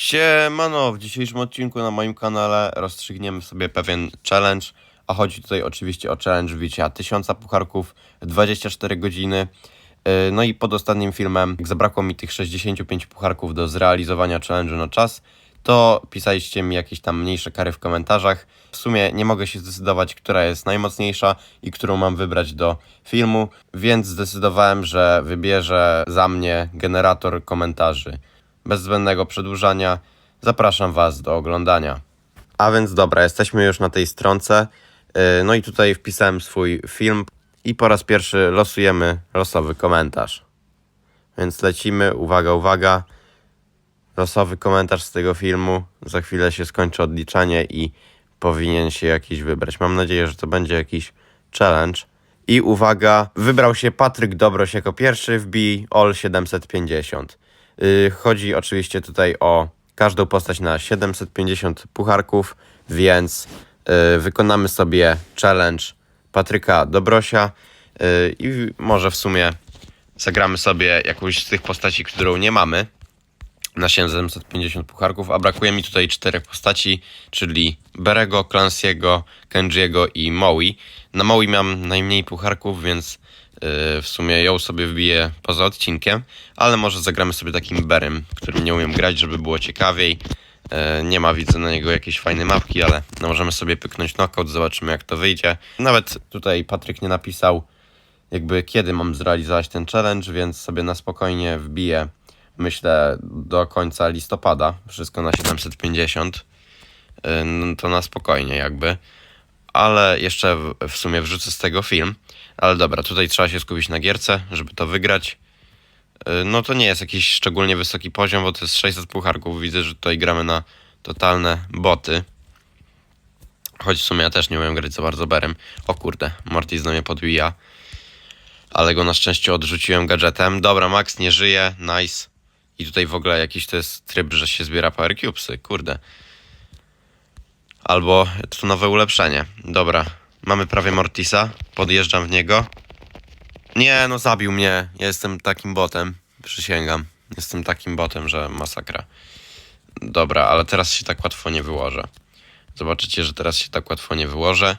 Siemano, w dzisiejszym odcinku na moim kanale rozstrzygniemy sobie pewien challenge, a chodzi tutaj oczywiście o challenge wbicia 1000 pucharków w 24 godziny. Yy, No i pod ostatnim filmem, jak zabrakło mi tych 65 pucharków do zrealizowania challenge'u na czas, to pisaliście mi jakieś tam mniejsze kary w komentarzach. W sumie nie mogę się zdecydować, która jest najmocniejsza i którą mam wybrać do filmu, więc zdecydowałem, że wybierze za mnie generator komentarzy. Bez zbędnego przedłużania, zapraszam Was do oglądania. A więc dobra, jesteśmy już na tej stronce. Yy, No i tutaj wpisałem swój film i po raz pierwszy losujemy losowy komentarz. Więc lecimy, uwaga, uwaga. Losowy komentarz z tego filmu. Za chwilę się skończy odliczanie i powinien się jakiś wybrać. Mam nadzieję, że to będzie jakiś challenge. I uwaga, wybrał się Patryk Dobroś jako pierwszy, wbij all 750. Yy, chodzi oczywiście tutaj o każdą postać na 750 pucharków, więc yy, wykonamy sobie challenge Patryka Dobrosia yy, i może w sumie zagramy sobie jakąś z tych postaci, którą nie mamy na 750 pucharków, a brakuje mi tutaj czterech postaci, czyli Berego, Clancy'ego, Kenjiego i Maui. Na Maui mam najmniej pucharków, więc yy, w sumie ją sobie wbiję poza odcinkiem, ale może zagramy sobie takim Berem, którym nie umiem grać, żeby było ciekawiej. Yy, nie ma, widzę na niego jakiejś fajnej mapki, ale no, możemy sobie pyknąć knockout, zobaczymy jak to wyjdzie. Nawet tutaj Patryk nie napisał, jakby kiedy mam zrealizować ten challenge, więc sobie na spokojnie wbiję, myślę, do końca listopada, wszystko na 750, Yy, no to na spokojnie jakby, ale jeszcze w, sumie wrzucę z tego film, ale dobra, tutaj trzeba się skupić na gierce, żeby to wygrać. Yy, No to nie jest jakiś szczególnie wysoki poziom, bo to jest 600 pucharków, widzę, że tutaj gramy na totalne boty. Choć w sumie ja też nie umiem grać za bardzo berem. O kurde, Mortis do mnie podbija ale go na szczęście odrzuciłem gadżetem. Dobra, Max nie żyje, nice. I tutaj w ogóle jakiś to jest tryb, że się zbiera power cubesy, kurde. Albo to nowe ulepszenie. Dobra, mamy prawie Mortisa, podjeżdżam w niego. Nie, no zabił mnie, ja jestem takim botem, przysięgam. Jestem takim botem, że masakra. Dobra, ale teraz się tak łatwo nie wyłożę. Zobaczycie, że teraz się tak łatwo nie wyłożę.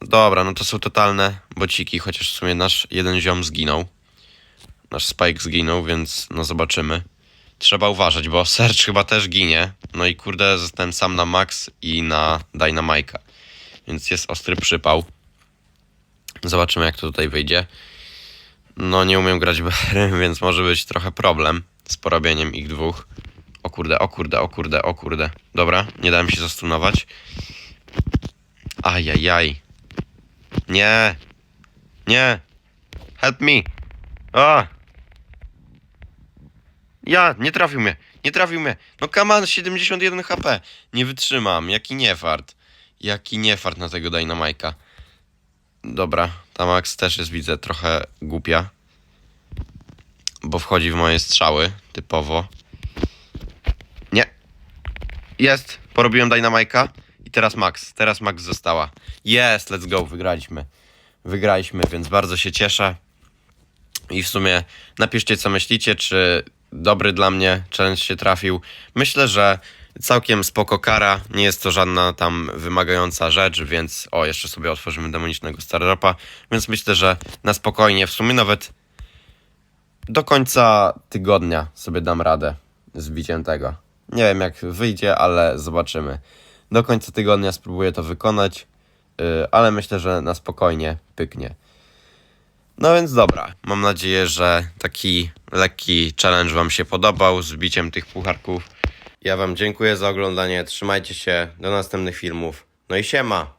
Dobra, no to są totalne bociki, chociaż w sumie nasz jeden ziom zginął. Nasz Spike zginął, więc no zobaczymy. Trzeba uważać, bo Serge chyba też ginie. No i kurde, zostałem sam na Max i na Dynamike'a. Więc jest ostry przypał. Zobaczymy jak to tutaj wyjdzie. No nie umiem grać BR, więc może być trochę problem z porobieniem ich dwóch. O kurde, o kurde, o kurde, o kurde. Dobra, nie dałem się zastunować. Ajajaj. Nie. Nie. Help me. O. Ja, nie trafił mnie. Nie trafił mnie. No kaman, 71 HP. Nie wytrzymam. Jaki niefart. Jaki niefart na tego Dynamike'a. Dobra, ta Max też jest, widzę, trochę głupia. Bo wchodzi w moje strzały, typowo. Nie. Jest. Porobiłem Dynamike'a. I teraz Max. Teraz Max została. Jest, let's go, wygraliśmy. Wygraliśmy, więc bardzo się cieszę. I w sumie napiszcie, co myślicie, czy dobry dla mnie challenge się trafił. Myślę, że całkiem spoko kara. Nie jest to żadna tam wymagająca rzecz, więc o, jeszcze sobie otworzymy demonicznego Stardropa. Więc myślę, że na spokojnie, w sumie nawet do końca tygodnia sobie dam radę z biciem tego. Nie wiem jak wyjdzie, ale zobaczymy. Do końca tygodnia spróbuję to wykonać, yy, ale myślę, że na spokojnie pyknie. No więc dobra, mam nadzieję, że taki lekki challenge Wam się podobał z biciem tych pucharków. Ja Wam dziękuję za oglądanie, trzymajcie się, do następnych filmów. No i siema!